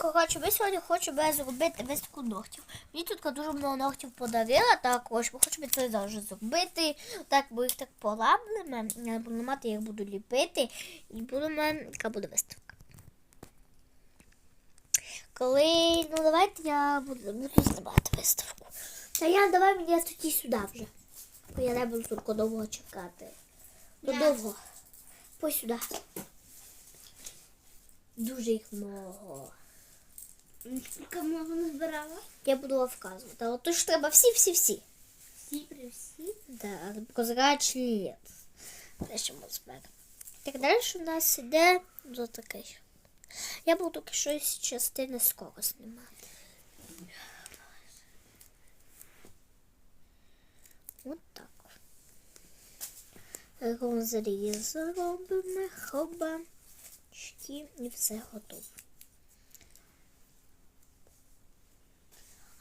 Коротше, ми сьогодні хочемо зробити виставку ногтів. Мені тут дуже багато ногтів подарила, також ми хочемо це завжди зробити. Так, бо їх так поламлимо, я буду ламати, я їх буду ліпити, і будемо, яка буде виставка. Коли, ну давайте я буду, буду знімати виставку. Та я давай мені тоді сюди вже. Бо я не буду тут довго чекати. Ну, довго. Ось сюди. Дуже їх много. Скільки много назбирала? Я буду вам вказувати. Але то ж треба всі-всі-всі. Всі при всі. Да, прозрачні нет. Дальше ми зберемо. Так далі у нас іде до такий. Я буду тільки щось частини скоро знімати. От так. Розріз робимо, хоба, і все готово.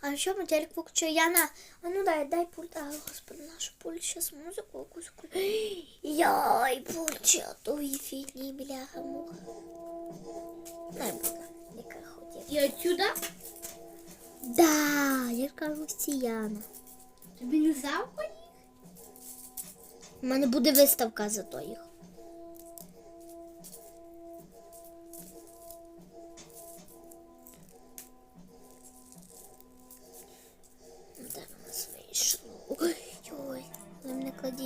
А що ми телек виключу? Яна, а ну дай, дай пульт. А, господи, наша пульт сейчас музику якусь включу. Яй, пульт, той фігні, бляха, муха. Не буде, яка хотів. І отсюда Да, я кажу, всі Яна. тобі не завко їх? У мене буде виставка за то їх.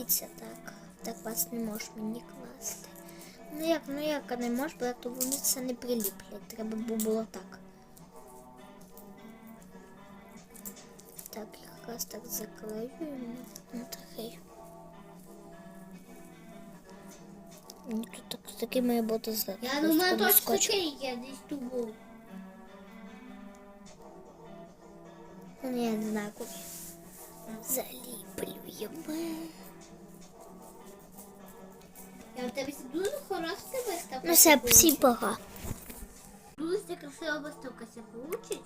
Кладіться так. Так вас не можеш мені класти. Ну як, ну як а не можеш, бо то вони це не приліплять. Треба було так. Так, якраз так заклеюємо. Ну такий. Ну, Тут так, має бути зверху. Я думаю, точно такий є десь тут був. Ну, я не знаю, куди. Заліплюємо. Ну все, всім пока. Дуже красива виставка получить.